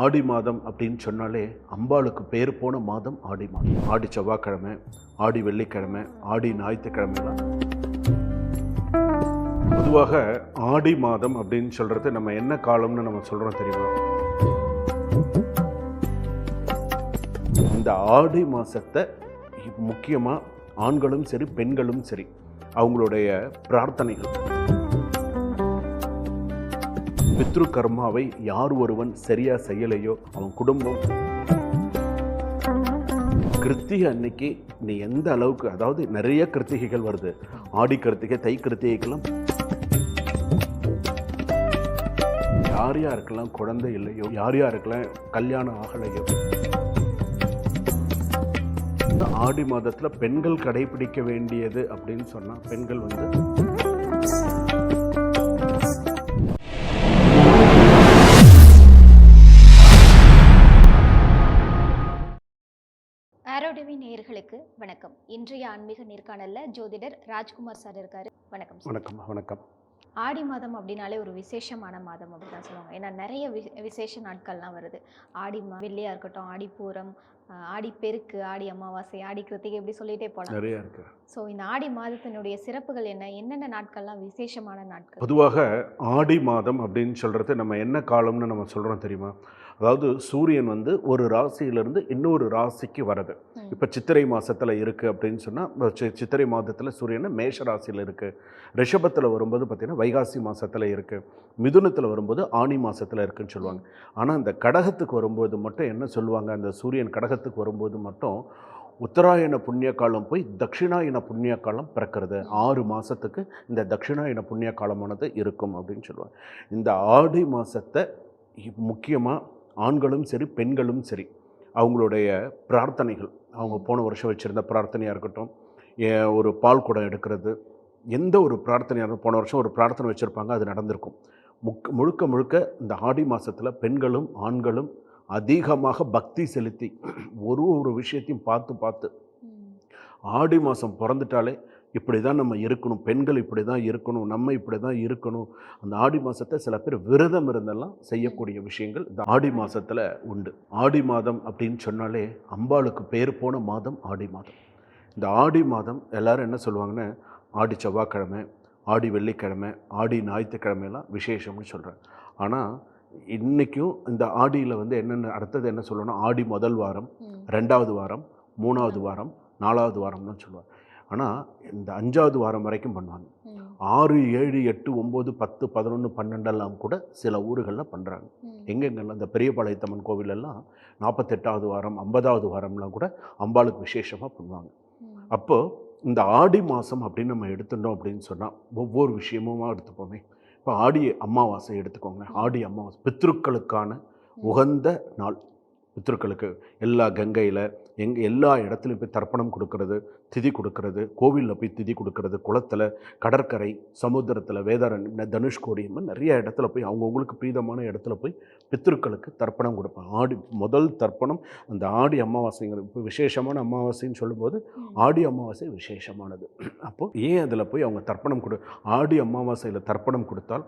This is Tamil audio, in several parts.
ஆடி மாதம் அப்படின்னு சொன்னாலே அம்பாளுக்கு பேர் போன மாதம் ஆடி மாதம். ஆடி செவ்வாய்க்கிழமை ஆடி வெள்ளிக்கிழமை ஆடி ஞாயிற்றுக்கிழமைலாம் பொதுவாக ஆடி மாதம் அப்படின்னு சொல்கிறது நம்ம என்ன காலம்னு நம்ம சொல்கிறோம் தெரியுமா? இந்த ஆடி மாதத்தை முக்கியமாக ஆண்களும் சரி பெண்களும் சரி அவங்களுடைய பிரார்த்தனைகள். பித்ரு கர்மாவை யார் ஒருவன் சரியா செய்யலையோ அவன் குடும்பம். கிருத்திகை அன்னைக்கு நீ எந்த அளவுக்கு அதாவது நிறைய கிருத்திகைகள் வருது. ஆடி கிருத்திகை தை கிருத்திகைக்கெல்லாம் யார் யாருக்கெல்லாம் குழந்தை இல்லையோ யார் யாருக்கெல்லாம் கல்யாணம் ஆகலையோ. இந்த ஆடி மாதத்தில் பெண்கள் கடைபிடிக்க வேண்டியது அப்படின்னு சொன்னால் பெண்கள் வந்து நேயர்களுக்கு வணக்கம். இன்றைய ஆன்மீக நேர்காணல்ல ஜோதிடர் ராஜ்குமார் சார் இருக்காரு. வணக்கம் வணக்கம் வணக்கம். ஆடி மாதம் அப்படின்னாலே ஒரு விசேஷமான மாதம் அப்படின்னு சொல்லுவாங்க. ஏன்னா நிறைய வி- விசேஷ நாட்கள்லாம் வருது. ஆடி மா வெள்ளியா இருக்கட்டும் ஆடி பூரம் ஆடி பெருக்கு ஆடி அமாவாசை ஆடி கிருத்திகை இப்படி சொல்லிட்டே போகலாம். நிறைய இருக்கு. ஸோ இந்த ஆடி மாதத்தினுடைய சிறப்புகள் என்ன? என்னென்ன நாட்கள்லாம் விசேஷமான நாட்கள்? பொதுவாக ஆடி மாதம் அப்படின்னு சொல்கிறது நம்ம என்ன காலம்னு நம்ம சொல்கிறோம் தெரியுமா? அதாவது சூரியன் வந்து ஒரு ராசியிலிருந்து இன்னொரு ராசிக்கு வருது. இப்போ சித்திரை மாதத்தில் இருக்குது அப்படின்னு சொன்னால் சித்திரை மாதத்தில் சூரியன் மேஷ ராசியில் இருக்குது ரிஷபத்தில் வரும்போது பார்த்திங்கன்னா வைகாசி மாதத்தில் இருக்குது மிதுனத்தில் வரும்போது ஆணி மாதத்தில் இருக்குன்னு சொல்லுவாங்க. ஆனால் இந்த கடகத்துக்கு வரும்போது மட்டும் என்ன சொல்லுவாங்க? அந்த சூரியன் கடகத்துக்கு வரும்போது மட்டும் உத்தராயண புண்ணிய காலம் போய் தட்சிணாயன புண்ணிய காலம் பிறக்கிறது. ஆறு மாதத்துக்கு இந்த தட்சிணாயன புண்ணிய காலமானது இருக்கும் அப்படின்னு சொல்லுவாங்க. இந்த ஆடி மாதத்தை முக்கியமாக ஆண்களும் சரி பெண்களும் சரி அவங்களுடைய பிரார்த்தனைகள் அவங்க போன வருஷம் வச்சுருந்த பிரார்த்தனையாக இருக்கட்டும் ஒரு பால் குடம் எடுக்கிறது எந்த ஒரு பிரார்த்தனையாக போன வருஷம் ஒரு பிரார்த்தனை வச்சுருப்பாங்க அது நடந்திருக்கும் முக் முழுக்க முழுக்க இந்த ஆடி மாதத்தில் பெண்களும் ஆண்களும் அதிகமாக பக்தி செலுத்தி ஒரு ஒரு விஷயத்தையும் பார்த்து பார்த்து. ஆடி மாதம் பிறந்துட்டாலே இப்படி தான் நம்ம இருக்கணும். பெண்கள் இப்படி தான் இருக்கணும். நம்ம இப்படி தான் இருக்கணும். அந்த ஆடி மாதத்தை சில பேர் விரதம் இருந்தெல்லாம் செய்யக்கூடிய விஷயங்கள் இந்த ஆடி மாதத்தில் உண்டு. ஆடி மாதம் அப்படின்னு சொன்னாலே அம்பாளுக்கு பேர் போன மாதம் ஆடி மாதம். இந்த ஆடி மாதம் எல்லாரும் என்ன சொல்லுவாங்கன்னா ஆடி செவ்வாய்க்கிழமை ஆடி வெள்ளிக்கிழமை ஆடி ஞாயிற்றுக்கிழமையெல்லாம் விசேஷம்னு சொல்கிறேன் ஆனால் இன்றைக்கும் இந்த ஆடியில் வந்து என்னென்ன அடுத்தது என்ன சொல்லணும்னா ஆடி முதல் வாரம். ரெண்டாவது வாரம் மூணாவது வாரம் நாலாவது வாரம்னு சொல்லுவாங்க. ஆனால் இந்த அஞ்சாவது வாரம் வரைக்கும் பண்ணுவாங்க. ஆறு ஏழு எட்டு ஒம்பது பத்து பதினொன்று பன்னெண்டெல்லாம் கூட சில ஊர்களில் பண்ணுறாங்க. எங்கெங்கெல்லாம் இந்த பெரியபாளையத்தம்மன் கோவிலெல்லாம் நாற்பத்தெட்டாவது வாரம் ஐம்பதாவது வாரம்லாம் கூட அம்பாளுக்கு விசேஷமாக பண்ணுவாங்க. அப்போது இந்த ஆடி மாதம் அப்படின்னு நம்ம எடுத்துட்டோம் அப்படின்னு சொன்னால் ஒவ்வொரு விஷயமுமா எடுத்துப்போமே. இப்போ ஆடி அமாவாசை எடுத்துக்கோங்க. ஆடி அமாவாசை பித்ருக்களுக்கான உகந்த நாள். பித்ருக்களுக்கு எல்லா கங்கையில் எங்கே எல்லா இடத்துலையும் போய் தர்ப்பணம் கொடுக்கறது திதி கொடுக்கறது கோவிலில் போய் திதி கொடுக்கறது குளத்தில் கடற்கரை சமுத்திரத்தில் வேதாரண்யம் தனுஷ்கோடி நிறைய இடத்துல போய் அவங்கவுங்களுக்கு பிரீதமான இடத்துல போய் பித்ருக்களுக்கு தர்ப்பணம் கொடுப்பாங்க ஆடி முதல் தர்ப்பணம் அந்த ஆடி அமாவாசைங்கிற இப்போ விசேஷமான அமாவாசைன்னு சொல்லும்போது. ஆடி அமாவாசை விசேஷமானது அப்போது ஏன் அதில் போய் அவங்க தர்ப்பணம் கொடு ஆடி அமாவாசையில் தர்ப்பணம் கொடுத்தால்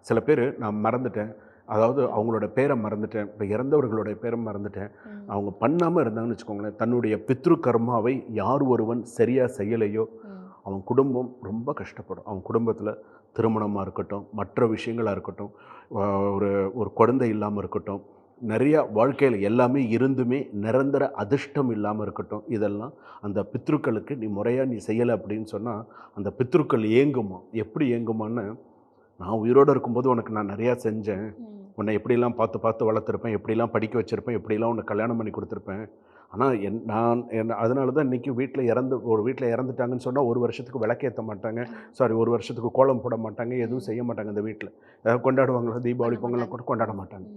சில பேர் நான் மறந்துட்டேன் அதாவது அவங்களோட பேரை மறந்துட்டேன் இப்போ இறந்தவர்களுடைய பேரை மறந்துட்டேன். அவங்க பண்ணாமல் இருந்தாங்கன்னு வச்சுக்கோங்களேன் தன்னுடைய பித்ரு கர்மாவை யார் ஒருவன் சரியாக செய்யலையோ. அவன் குடும்பம் ரொம்ப கஷ்டப்படும் அவன் குடும்பத்தில் திருமணமாக இருக்கட்டும் மற்ற விஷயங்களாக இருக்கட்டும் ஒரு ஒரு குழந்தை இல்லாமல் இருக்கட்டும் நிறையா வாழ்க்கையில் எல்லாமே இருந்துமே நிரந்தர அதிர்ஷ்டம் இல்லாமல் இருக்கட்டும் இதெல்லாம் அந்த பித்ருக்களுக்கு நீ முறையாக நீ செய்யலை அப்படின்னு சொன்னால் அந்த பித்ருக்கள் ஏங்குமா எப்படி ஏங்குமான்னு நான் உயிரோடு இருக்கும்போது உனக்கு நான் நிறையா செஞ்சேன். உன்னை எப்படிலாம் பார்த்து பார்த்து வளர்த்துருப்பேன் எப்படிலாம் படிக்க வச்சுருப்பேன் எப்படிலாம் உன்னை கல்யாணம் பண்ணி கொடுத்துருப்பேன். ஆனால் என் நான் என் அதனால தான் இன்றைக்கி வீட்டில் இறந்து ஒரு வீட்டில் இறந்துட்டாங்கன்னு சொன்னால் ஒரு வருஷத்துக்கு விளக்கேற்ற மாட்டாங்க. சாரி ஒரு வருஷத்துக்கு கோலம் போட மாட்டாங்க எதுவும் செய்ய மாட்டாங்க இந்த வீட்டில் ஏதாவது கொண்டாடுவாங்களா? தீபாவளி பொங்கலாம் கூட கொண்டாட மாட்டாங்க.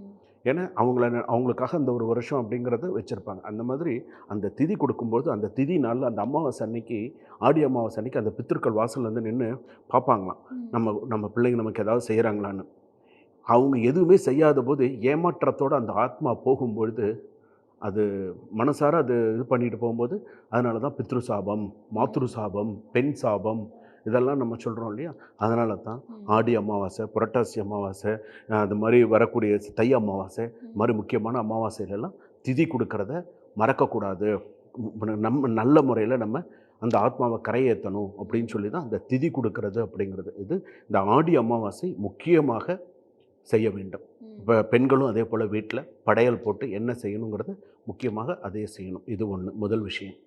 ஏன்னா அவங்கள அவங்களுக்காக அந்த ஒரு வருஷம் அப்படிங்கிறத வச்சுருப்பாங்க. அந்த மாதிரி அந்த திதி கொடுக்கும்போது அந்த திதி நாளில் அந்த அமாவாசை அன்னைக்கு ஆடி அமாவாசை அன்னைக்கு அந்த பித்திருக்கள் வாசல்ல வந்து நின்று பார்ப்பாங்களாம். நம்ம நம்ம பிள்ளைங்க நமக்கு ஏதாவது செய்கிறாங்களான்னு அவங்க எதுவுமே செய்யாத போது ஏமாற்றத்தோடு அந்த ஆத்மா போகும்பொழுது அது மனசார அது இது பண்ணிட்டு போகும்போது அதனால தான் பித்ரு சாபம் மாத்ரு சாபம் பெண் சாபம் இதெல்லாம் நம்ம சொல்கிறோம் இல்லையா? அதனால தான். ஆடி அமாவாசை புரட்டாசி அமாவாசை அது மாதிரி வரக்கூடிய தை அமாவாசை மாதிரி முக்கியமான அமாவாசையிலெல்லாம் திதி கொடுக்கறத மறக்கக்கூடாது. நம்ம நல்ல முறையில் நம்ம அந்த ஆத்மாவை கரையேற்றணும் அப்படின்னு சொல்லி தான் அந்த திதி கொடுக்கறது அப்படிங்கிறது. இது இந்த ஆடி அமாவாசை முக்கியமாக செய்ய வேண்டும். இப்போ பெண்களும் அதே போல் வீட்டில் படையல் போட்டு என்ன செய்யணுங்கிறத முக்கியமாக அதே செய்யணும். இது ஒன்று முதல் விஷயம்.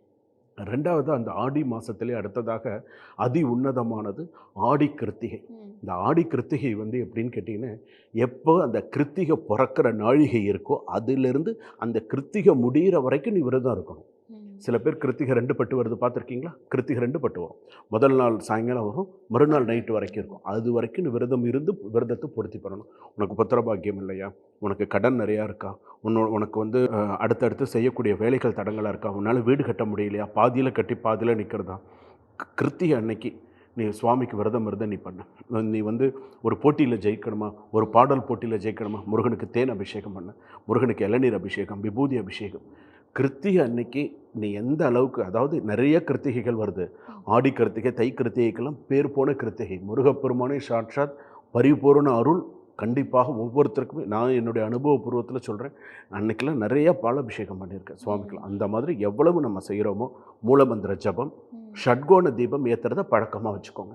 ரெண்டாவது அந்த ஆடி மாதத்திலே அடுத்ததாக அதி உன்னதமானது ஆடி கிருத்திகை. இந்த ஆடி கிருத்திகை வந்து எப்படின்னு கேட்டிங்கன்னா எப்போ அந்த கிருத்திகை பிறக்கிற நாழிகை இருக்கோ அதிலிருந்து அந்த கிருத்திகை முடிகிற வரைக்கும் நீ விரதம் இருக்கணும். சில பேர் கிருத்திகை ரெண்டு பட்டு வருது பார்த்துருக்கீங்களா? கிருத்திகை ரெண்டு பட்டு வரும். முதல் நாள் சாயங்காலம் வரும் மறுநாள் நைட்டு வரைக்கும் இருக்கும். அது வரைக்கும் விரதம் இருந்து விரதத்தை பூர்த்தி பண்ணணும். உனக்கு புத்திர பாக்கியம் இல்லையா? உனக்கு கடன் நிறையா இருக்கா? உன்னோட உனக்கு வந்து அடுத்தடுத்து செய்யக்கூடிய வேலைகள் தடங்களாக இருக்கா? உன்னால் வீடு கட்ட முடியலையா? பாதியில் கட்டி பாதியில் நிற்கிறதா கிருத்திகை அன்னைக்கு நீ சுவாமிக்கு விரதம் இருந்த நீ பண்ண. நீ வந்து ஒரு போட்டியில் ஜெயிக்கணுமா? ஒரு பாடல் போட்டியில் ஜெயிக்கணுமா? முருகனுக்கு தேன் அபிஷேகம் பண்ண. முருகனுக்கு இளநீர் அபிஷேகம் விபூதி அபிஷேகம். கிருத்திகை அன்னைக்கு நீ எந்த அளவுக்கு அதாவது நிறைய கிருத்திகைகள் வருது. ஆடி கிருத்திகை தை கிருத்திகைக்கெல்லாம் பேர் போன கிருத்திகை. முருகப்பெருமானே சாட்சாத் பரிபூரண அருள் கண்டிப்பாக ஒவ்வொருத்தருக்குமே நான் என்னுடைய அனுபவபூர்வத்தில் சொல்கிறேன் அன்னைக்கெல்லாம் நிறைய பாலாபிஷேகம் பண்ணியிருக்கேன் சுவாமிக்கெல்லாம் அந்த மாதிரி எவ்வளவு நம்ம செய்கிறோமோ மூலமந்திர ஜபம். ஷட்கோண தீபம் ஏற்றுறத பழக்கமாக வச்சுக்கோங்க.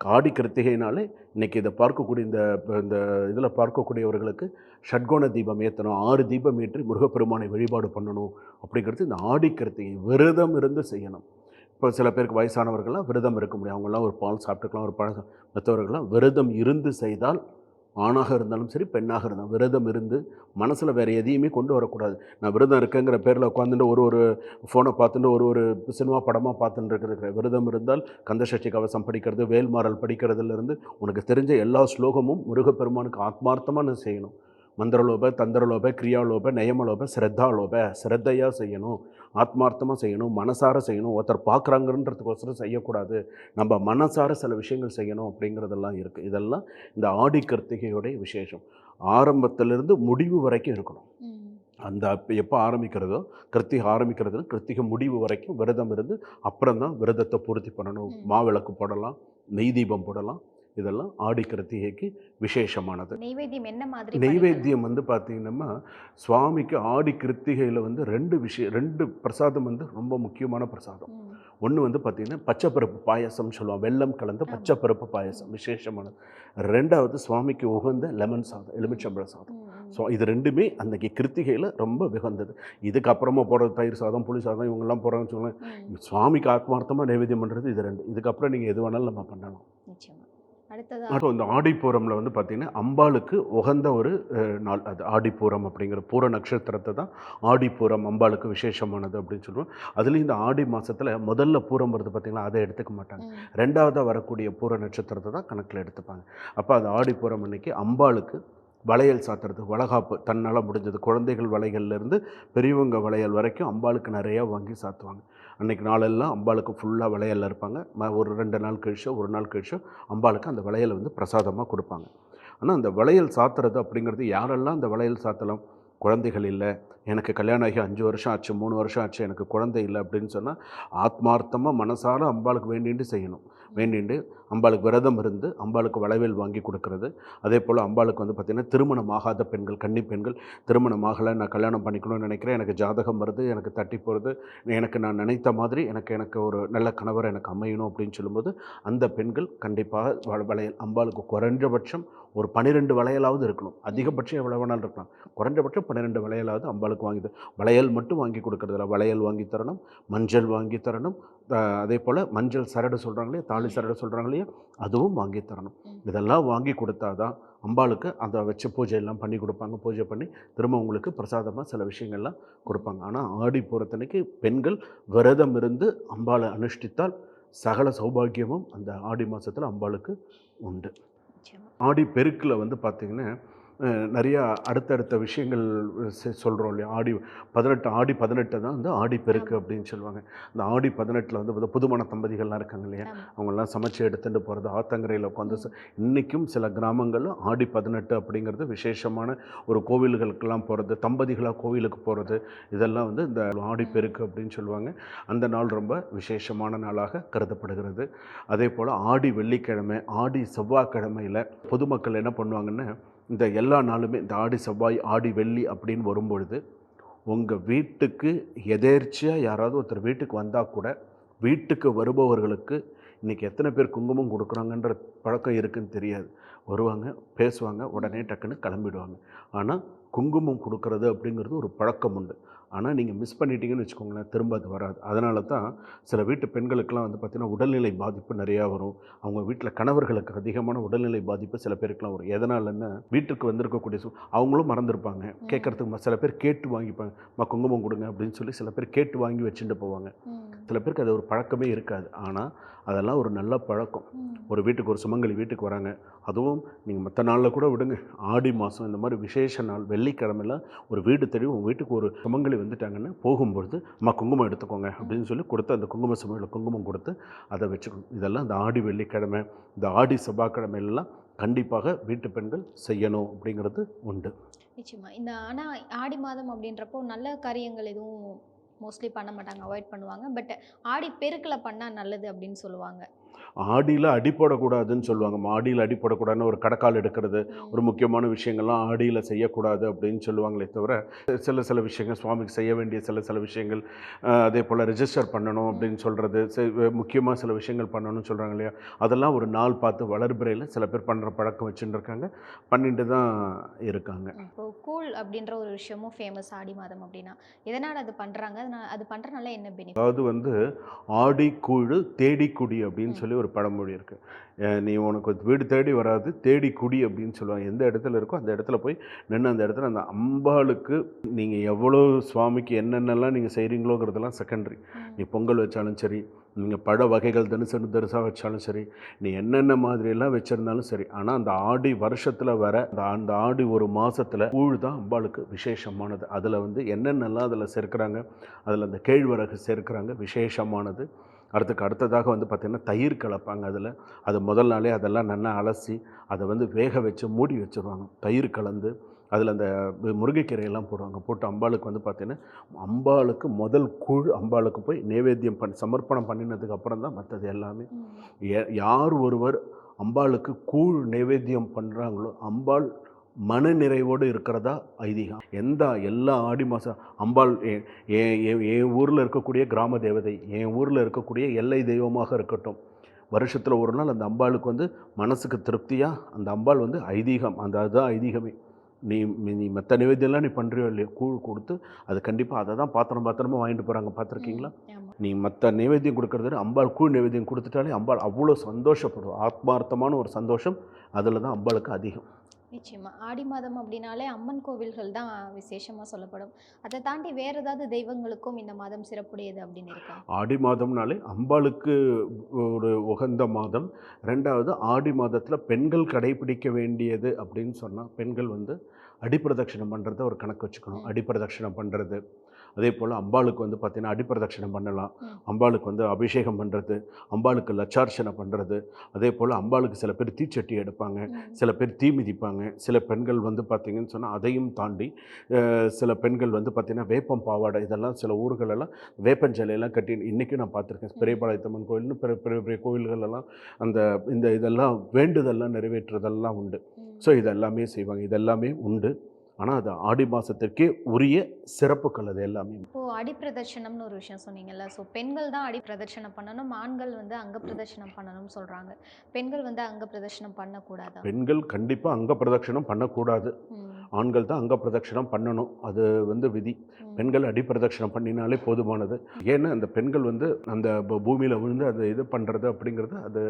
ஆடி காடி கிருத்திகைனாலே இன்றைக்கி இதை பார்க்கக்கூடிய இந்த இந்த இதில் பார்க்கக்கூடியவர்களுக்கு ஷட்கோண தீபம் ஏற்றணும் ஆறு தீபம் ஏற்றி முருகப்பெருமானை வழிபாடு பண்ணணும் அப்படிங்கிறது இந்த ஆடி கிருத்திகை விரதம் இருந்து செய்யணும். இப்போ சில பேருக்கு வயசானவர்கள்லாம் விரதம் இருக்க முடியும். அவங்கெல்லாம் ஒரு பால் சாப்பிட்டுக்கலாம் ஒரு பழம் மற்றவர்கள்லாம் விரதம் இருந்து செய்தால் ஆணாக இருந்தாலும் சரி பெண்ணாக இருந்தாலும் விரதம் இருந்து மனசில் வேறு எதையுமே கொண்டு வரக்கூடாது. நான் விரதம் இருக்கேங்கிற பேரில் உட்காந்துட்டு ஒரு ஒரு ஃபோனை பார்த்துட்டு ஒரு ஒரு சினிமா படமாக பார்த்துட்டு இருக்கிற விரதம் இருந்தால் கந்தசஷ்டி கவசம் படிக்கிறது வேல்மாறல் படிக்கிறதுலேருந்து உனக்கு தெரிஞ்ச எல்லா ஸ்லோகமும் முருகப்பெருமானுக்கு ஆத்மார்த்தமாக நான் செய்யணும். மந்திரலோப தந்திரலோப கிரியாலோப நயமலோப ஸ்ரத்தாலோப ஸ்ரத்தையாக செய்யணும். ஆத்மார்த்தமாக செய்யணும் மனசார செய்யணும் ஒருத்தர் பார்க்குறாங்கன்றதுக்கோசரம் செய்யக்கூடாது. நம்ம மனசார சில விஷயங்கள் செய்யணும் அப்படிங்கிறதெல்லாம் இருக்குது இதெல்லாம் இந்த ஆடி கிருத்திகையோடைய விசேஷம். ஆரம்பத்திலிருந்து முடிவு வரைக்கும் இருக்கணும். அந்த எப்போ ஆரம்பிக்கிறதோ கிருத்திகை ஆரம்பிக்கிறதுல கிருத்திகை முடிவு வரைக்கும் விரதம் இருந்து அப்புறம் தான் விரதத்தை பூர்த்தி பண்ணணும். மாவிளக்கு போடலாம் நெய் தீபம் போடலாம் இதெல்லாம் ஆடி கிருத்திகைக்கு விசேஷமானது. நெய்வேத்தியம் என்ன மாதிரி நெய்வேத்தியம் வந்து பார்த்தீங்கன்னா சுவாமிக்கு ஆடி கிருத்திகையில் வந்து ரெண்டு விஷயம் ரெண்டு பிரசாதம் வந்து ரொம்ப முக்கியமான பிரசாதம். ஒன்று வந்து பார்த்திங்கன்னா பச்சைப்பருப்பு பாயசம் சொல்லுவோம் வெல்லம் கலந்த. பச்சைப்பருப்பு பாயசம் விசேஷமானது. ரெண்டாவது சுவாமிக்கு உகந்த லெமன் சாதம் எலுமிச்சம்பழ சாதம். ஸோ இது ரெண்டுமே அன்னைக்கு கிருத்திகையில் ரொம்ப விகந்தது இதுக்கப்புறமா போடுறது தயிர் சாதம் புளி சாதம் இவங்கெல்லாம் போடுறாங்கன்னு சொல்லுவேன். சுவாமிக்கு ஆத்மார்த்தமாக நைவேத்தியம் பண்ணுறது இது ரெண்டு. இதுக்கப்புறம் நீங்கள் எது வேணாலும் நம்ம பண்ணலாம். நிச்சயமா. அடுத்தது? இந்த ஆடிப்பூரமில் வந்து பார்த்திங்கன்னா அம்பாளுக்கு உகந்த ஒரு நாள். அது ஆடிப்பூரம் அப்படிங்கிற பூர நட்சத்திரத்தை தான் ஆடிப்பூரம் அம்பாளுக்கு விசேஷமானது அப்படின்னு சொல்லுவோம். அதுலேயும் இந்த ஆடி மாதத்தில் முதல்ல பூரம் வருது பார்த்திங்களா அதை எடுத்துக்க மாட்டாங்க. ரெண்டாவதாக வரக்கூடிய பூர நட்சத்திரத்தை தான் கணக்கில் எடுத்துப்பாங்க. அப்போ அது ஆடிப்பூரம் அன்னைக்கு அம்பாளுக்கு வளையல் சாத்துறது வளகாப்பு. தன்னால் முடிஞ்சது குழந்தைகள் வளையல்லேருந்து பெரியவங்க வளையல் வரைக்கும் அம்பாளுக்கு நிறையா வாங்கி சாத்துவாங்க. அன்றைக்கு நாளெல்லாம் அம்பாளுக்கு ஃபுல்லாக வளையலில் இருப்பாங்க. ம- ஒரு ரெண்டு நாள் கழிச்சோ ஒரு நாள் கழிச்சோ அம்பாளுக்கு அந்த வளையலை வந்து பிரசாதமாக கொடுப்பாங்க. ஆனால் அந்த வளையல் சாத்துறது அப்படிங்கிறது யாரெல்லாம் அந்த வளையல் சாத்தலாம்? குழந்தைகள் இல்லை எனக்கு கல்யாணம் ஆகி அஞ்சு வருஷம் ஆச்சு மூணு வருஷம் ஆச்சு எனக்கு குழந்தை இல்லை அப்படின்னு சொன்னால் ஆத்மார்த்தமாக மனசார அம்பாளுக்கு வேண்டிட்டு செய்யணும். வேண்டிண்டு அம்பாளுக்கு விரதம் இருந்து அம்பாளுக்கு வளையல் வாங்கி கொடுக்கறது. அதே போல் அம்பாளுக்கு வந்து பார்த்திங்கன்னா திருமணம் ஆகாத பெண்கள் கன்னி பெண்கள் திருமணம் ஆகலை நான் கல்யாணம் பண்ணிக்கணும்னு நினைக்கிறேன் எனக்கு ஜாதகம் வருது எனக்கு தட்டி போகிறது எனக்கு நான் நினைத்த மாதிரி எனக்கு எனக்கு ஒரு நல்ல கணவர் எனக்கு அமையணும் அப்படின்னு சொல்லும்போது அந்த பெண்கள் கண்டிப்பாக வளையல் அம்பாளுக்கு குறைஞ்சபட்சம் ஒரு பன்னிரெண்டு வளையலாவது இருக்கணும். அதிகபட்சம் எவ்வளோ வேணாலும் இருக்கலாம். குறைஞ்சபட்சம் பன்னிரெண்டு வளையலாவது அம்பாளுக்கு வாங்கி வளையல் மட்டும் வாங்கி கொடுக்கறதில்ல. வளையல் வாங்கி தரணும் மஞ்சள் வாங்கி தரணும் அதே போல் மஞ்சள் சரடு சொல்கிறாங்களே தாலி சரடு சொல்கிறாங்களே அதுவும் வாங்கி தரணும். இதெல்லாம் வாங்கி கொடுத்தாதான் அம்பாளுக்கு அதை வச்சு பூஜை எல்லாம் பண்ணி கொடுப்பாங்க. பூஜை பண்ணி திரும்ப உங்களுக்கு பிரசாதமாக சில விஷயங்கள்லாம் கொடுப்பாங்க. ஆனால் ஆடி போகிறத்தனைக்கு பெண்கள் விரதம் இருந்து அம்பாளை அனுஷ்டித்தால் சகல சௌபாகியமும் அந்த ஆடி மாதத்தில் அம்பாளுக்கு உண்டு. ஆடி பெருக்கில் வந்து பார்த்திங்கன்னா நிறையா அடுத்தடுத்த விஷயங்கள் சொல்கிறோம் இல்லையா? ஆடி பதினெட்டு ஆடி பதினெட்டு தான் வந்து ஆடி பெருக்கு அப்படின்னு சொல்லுவாங்க. இந்த ஆடி பதினெட்டில் வந்து புது- புதுமண தம்பதிகள்லாம் இருக்காங்க இல்லையா. அவங்கெல்லாம் சமைச்சு எடுத்துகிட்டு போகிறது ஆத்தங்கரையில் உட்காந்து இன்னைக்கும் சில கிராமங்களில் ஆடி பதினெட்டு அப்படிங்கிறது விசேஷமான ஒரு கோவில்களுக்கெல்லாம் போகிறது தம்பதிகளாக கோவிலுக்கு போகிறது இதெல்லாம் வந்து இந்த ஆடி பெருக்கு அப்படின்னு சொல்லுவாங்க. அந்த நாள் ரொம்ப விசேஷமான நாளாக கருதப்படுகிறது. அதே போல் ஆடி வெள்ளிக்கிழமை ஆடி செவ்வாய்க்கிழமையில் பொதுமக்கள் என்ன பண்ணுவாங்கன்னா இந்த எல்லா நாளுமே இந்த ஆடி செவ்வாய் ஆடி வெள்ளி அப்படின்னு வரும்பொழுது உங்கள் வீட்டுக்கு எதேர்ச்சியாக யாராவது ஒருத்தர் வீட்டுக்கு வந்தால் கூட வீட்டுக்கு வருபவர்களுக்கு இன்றைக்கி எத்தனை பேர் குங்குமம் கொடுக்குறாங்கன்ற பழக்கம் இருக்குன்னு தெரியாது. வருவாங்க பேசுவாங்க உடனே டக்குன்னு கிளம்பிடுவாங்க. ஆனால் குங்குமம் கொடுக்கறது அப்படிங்கிறது ஒரு பழக்கம் உண்டு. ஆனால் நீங்கள் மிஸ் பண்ணிட்டீங்கன்னு வச்சுக்கோங்களேன் திரும்ப அது வராது. அதனால தான் சில வீட்டு பெண்களுக்கெல்லாம் வந்து பார்த்திங்கன்னா உடல்நிலை பாதிப்பு நிறையா வரும். அவங்க வீட்டில் கணவர்களுக்கு அதிகமான உடல்நிலை பாதிப்பு சில பேருக்குலாம் வரும். எதனாலன்னா வீட்டுக்கு வந்திருக்கக்கூடிய அவங்களும் மறந்துருப்பாங்க. கேட்குறதுக்கு சில பேர் கேட்டு வாங்கிப்பாங்க. மா குங்குமம் கொடுங்க அப்படின்னு சொல்லி சில பேர் கேட்டு வாங்கி வச்சுட்டு போவாங்க. சில பேருக்கு அது ஒரு பழக்கமே இருக்காது. ஆனால் அதெல்லாம் ஒரு நல்ல பழக்கம். ஒரு வீட்டுக்கு ஒரு சுமங்கலி வீட்டுக்கு வராங்க. அதுவும் நீங்கள் மற்ற நாளில் கூட விடுங்க. ஆடி மாதம் இந்த மாதிரி விசேஷ நாள் வெள்ளிக்கிழமையில ஒரு வீடு தேடி உங்கள் வீட்டுக்கு ஒரு சுமங்கலி வந்துட்டாங்கன்னா போகும்பொழுது அம்மா குங்குமம் எடுத்துக்கோங்க அப்படின்னு சொல்லி கொடுத்து அந்த குங்கும சுமையில் குங்குமம் கொடுத்து அதை வச்சுக்கணும். இதெல்லாம் இந்த ஆடி வெள்ளிக்கிழமை இந்த ஆடி செவ்வாய்க்கிழமையிலலாம் கண்டிப்பாக வீட்டு பெண்கள் செய்யணும் அப்படிங்கிறது உண்டு. நிச்சயமா. இந்த ஆனால் ஆடி மாதம் அப்படின்றப்போ நல்ல காரியங்கள் எதுவும் மோஸ்ட்லி பண்ண மாட்டாங்க. அவாய்ட் பண்ணுவாங்க. பட் ஆடி பெருக்கில் பண்ணால் நல்லது அப்படின்னு சொல்லுவாங்க. ஆடியில் அடி போடக்கூடாதுன்னு சொல்லுவாங்க. ஆடியில் அடி போடக்கூடாதுன்னு ஒரு கடக்கால் எடுக்கிறது ஒரு முக்கியமான விஷயங்கள்லாம் ஆடியில் செய்யக்கூடாது அப்படின்னு சொல்லுவாங்களே தவிர சில சில விஷயங்கள் சுவாமிக்கு செய்ய வேண்டிய சில சில விஷயங்கள் அதே போல் ரெஜிஸ்டர் பண்ணணும் அப்படின்னு சொல்கிறது முக்கியமாக சில விஷயங்கள் பண்ணணும்னு சொல்கிறாங்க இல்லையா? அதெல்லாம் ஒரு நாள் பார்த்து வளர்பிறையில் சில பேர் பண்ணுற பழக்கம் வச்சுட்டு இருக்காங்க பண்ணிட்டு தான் இருக்காங்க. இப்போ கூழ் அப்படின்ற ஒரு விஷயமும் ஃபேமஸ் ஆடி மாதம் அப்படின்னா எதனால் அது பண்ணுறாங்க அது பண்ணுறனால என்ன பெனிஃபிட் அதாவது வந்து ஆடி கூழு தேடி குடி அப்படின்னு சொல்லி ஒரு பழமொழி இருக்குது நீ உனக்கு வீடு தேடி வராது தேடி குடி அப்படின்னு சொல்லுவாங்க. எந்த இடத்துல இருக்கோ அந்த இடத்துல போய் நின்று அந்த இடத்துல அந்த அம்பாளுக்கு நீங்கள் எவ்வளோ சுவாமிக்கு என்னென்னலாம் நீங்கள் செய்கிறீங்களோங்கிறதெல்லாம் செகண்டரி நீ பொங்கல் வச்சாலும் சரி நீங்கள் பழ வகைகள் தினசரி தரிசாக வச்சாலும் சரி நீ என்னென்ன மாதிரியெல்லாம் வச்சுருந்தாலும் சரி ஆனால் அந்த ஆடி வருஷத்தில் வர அந்த அந்த ஆடி ஒரு மாதத்தில் கூழ் தான் அம்பாளுக்கு விசேஷமானது. அதில் வந்து என்னென்னலாம் அதில் சேர்க்குறாங்க அதில் அந்த கேழ்வரகு சேர்க்குறாங்க விசேஷமானது. அடுத்துக்கு அடுத்ததாக வந்து பார்த்திங்கன்னா தயிர் கலப்பாங்க அதில். அது முதல் நாளே அதெல்லாம் நல்லா அலசி அதை வந்து வேக வச்சு மூடி வச்சுருவாங்க. தயிர் கலந்து அதில் அந்த முருங்கைக்கீரையெல்லாம் போடுவாங்க. போட்டு அம்பாளுக்கு வந்து பார்த்திங்கன்னா அம்பாளுக்கு முதல் கூழ் அம்பாளுக்கு போய் நைவேத்தியம் பண்ணி சமர்ப்பணம் பண்ணினதுக்கு அப்புறம் தான் மற்றது எல்லாமே. யார் ஒருவர் அம்பாளுக்கு கூழ் நைவேத்தியம் பண்ணுறாங்களோ அம்பாள் மன நிறைவோடு இருக்கிறதா ஐதீகம்? எந்த எல்லா ஆடி மாதம் அம்பாள் என் ஊரில் இருக்கக்கூடிய கிராம தேவதை என் ஊரில் இருக்கக்கூடிய எல்லை தெய்வமாக இருக்கட்டும். வருஷத்தில் ஒரு நாள் அந்த அம்பாளுக்கு வந்து மனசுக்கு திருப்தியாக அந்த அம்பாள் வந்து ஐதீகம் அந்த அதுதான் ஐதீகமே. நீ நீ மற்ற நிவேத்தியம்லாம் நீ பண்ணுறியோ இல்லையோ? கூழ் கொடுத்து அது கண்டிப்பாக அதை தான் பாத்திரம் பாத்திரமா வாங்கிட்டு போகிறாங்க பார்த்துருக்கீங்களா நீ மற்ற நைவேத்தியம் கொடுக்கறது அம்பாள் கூழ் நைவேத்தியம் கொடுத்துட்டாலே அம்பாள் அவ்வளோ சந்தோஷப்படுவோம் ஆத்மார்த்தமான ஒரு சந்தோஷம் அதில் தான் அம்பாளுக்கு அதிகம். நிச்சயமா. ஆடி மாதம் அப்படின்னாலே அம்மன் கோவில்கள் தான் விசேஷமாக சொல்லப்படும். அதை தாண்டி வேற ஏதாவது தெய்வங்களுக்கும் இந்த மாதம் சிறப்புடையது அப்படின்னு இருக்கா? ஆடி மாதம்னாலே அம்பாளுக்கு ஒரு உகந்த மாதம். ரெண்டாவது ஆடி மாதத்தில் பெண்கள் கடைபிடிக்க வேண்டியது அப்படின்னு சொன்னால் பெண்கள் வந்து அடிப்பிரதட்சணம் பண்ணுறத ஒரு கணக்கு வச்சுக்கணும். அடிப்பிரதட்சணம் பண்ணுறது அதே போல் அம்பாளுக்கு வந்து பார்த்திங்கன்னா அடிப்பிரதட்சணம் பண்ணலாம். அம்பாளுக்கு வந்து அபிஷேகம் பண்ணுறது அம்பாளுக்கு லட்சார்ச்சனை பண்ணுறது அதே போல் அம்பாளுக்கு சில பேர் தீச்சட்டி எடுப்பாங்க. சில பேர் தீ மிதிப்பாங்க. சில பெண்கள் வந்து பார்த்திங்கன்னு சொன்னால் அதையும் தாண்டி சில பெண்கள் வந்து பார்த்திங்கன்னா வேப்பம் பாவாடை இதெல்லாம் சில ஊர்களெல்லாம் வேப்பஞ்சலையெல்லாம் கட்டி இன்றைக்கும் நான் பார்த்துருக்கேன். பெரியபாளையத்தம்மன் கோயில்னு பெரிய பெரிய பெரிய கோயில்களெல்லாம் அந்த இந்த இதெல்லாம் வேண்டுதல்லாம் நிறைவேற்றுறதெல்லாம் உண்டு. ஸோ இதெல்லாமே செய்வாங்க. இதெல்லாமே உண்டு. ஆனால் அது ஆடி மாதத்திற்கே உரிய சிறப்புகள் அது எல்லாமே. இப்போ அடி பிரதட்சணம்னு ஒரு விஷயம் சொன்னீங்கல்ல. ஸோ பெண்கள் தான் அடி பிரதட்சணம் பண்ணணும். ஆண்கள் வந்து அங்க பிரதட்சணம் பண்ணணும்னு சொல்றாங்க. பெண்கள் வந்து அங்க பிரதட்சணம் பண்ணக்கூடாதா? பெண்கள் கண்டிப்பாக அங்க பிரதட்சணம் பண்ணக்கூடாது. ஆண்கள் தான் அங்க பிரதட்சணம் பண்ணணும். அது வந்து விதி. பெண்கள் அடிப்பிரதட்சணம் பண்ணினாலே போதுமானது. ஏன்னா அந்த பெண்கள் வந்து அந்த பூமியில விழுந்து அதை இது பண்ணுறது அப்படிங்கிறது அது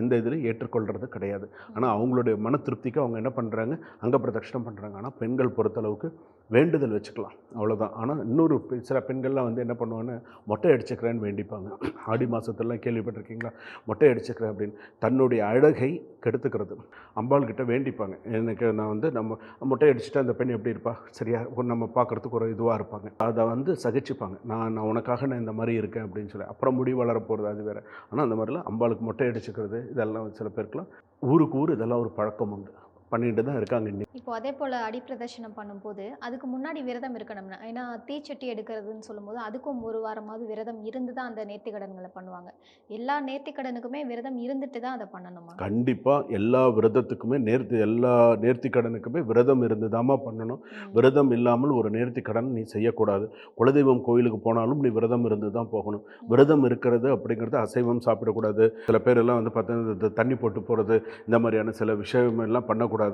எந்த இதுலையும் ஏற்றுக்கொள்கிறது கிடையாது. ஆனால் அவங்களுடைய மன திருப்திக்கு அவங்க என்ன பண்ணுறாங்க அங்க பிரதட்சணம் பண்ணுறாங்க ஆனால் பெண்கள் பொறுத்தளவுக்கு வேண்டுதல் வச்சுக்கலாம் அவ்வளோதான் ஆனால் இன்னொரு பெண் சில பெண்கள்லாம் வந்து என்ன பண்ணுவாங்கன்னா மொட்டை அடிச்சுக்கிறேன்னு வேண்டிப்பாங்க. ஆடி மாதத்துலலாம் கேள்விப்பட்டிருக்கீங்களா? மொட்டை அடிச்சுக்கிறேன் அப்படின்னு தன்னுடைய அழகை கெடுத்துக்கிறது. அம்பாள் கிட்ட வேண்டிப்பாங்க. எனக்கு நான் வந்து நம்ம மொட்டை அடிச்சுட்டு அந்த பெண் எப்படி இருப்பா? சரியா நம்ம பார்க்குறதுக்கு ஒரு இதுவாக இருப்பாங்க. அதை வந்து சகிச்சுப்பாங்க. நான் நான் உனக்காக நான் இந்த மாதிரி இருக்கேன் அப்படின்னு சொல்லி. அப்புறம் முடி வளர போகிறது அது வேறு. ஆனால் அந்த மாதிரிலாம் அம்பாளுக்கு மொட்டை அடிச்சுக்கிறது இதெல்லாம் சில பேருக்குலாம் ஊருக்கு ஊர் இதெல்லாம் ஒரு பழக்கம் உண்டு. பண்ணிட்டு தான் இருக்காங்க இன்னைக்கு. இப்போ அதே போல் அடி பிரதர்ஷனம் பண்ணும்போது அதுக்கு முன்னாடி விரதம் இருக்கணும்னா ஏன்னா தீச்சட்டி எடுக்கிறதுன்னு சொல்லும்போது அதுக்கும் ஒரு வாரமாவது விரதம் இருந்து தான் அந்த நேர்த்திக்கடன்களை பண்ணுவாங்க. எல்லா நேர்த்திக்கடனுக்குமே விரதம் இருந்துட்டு தான் அதை பண்ணணுமா? கண்டிப்பாக எல்லா விரதத்துக்குமே நேர்த்தி எல்லா நேர்த்தி கடனுக்குமே விரதம் இருந்து பண்ணணும். ம். விரதம் இல்லாமல் ஒரு நேர்த்தி கடன் நீ செய்யக்கூடாது. குலதெய்வம் கோயிலுக்கு போனாலும் நீ விரதம் இருந்து தான் போகணும். விரதம் இருக்கிறது அப்படிங்கிறது அசைவம் சாப்பிடக்கூடாது. சில பேர் எல்லாம் வந்து பார்த்தீங்கன்னா தண்ணி போட்டு போகிறது இந்த மாதிரியான சில விஷயம் எல்லாம் பண்ணக்கூடாது.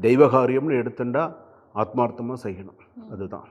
தெய்வ காரியம்னு எடுத்துட்டா ஆத்மார்த்தமாக செய்யணும். அதுதான்.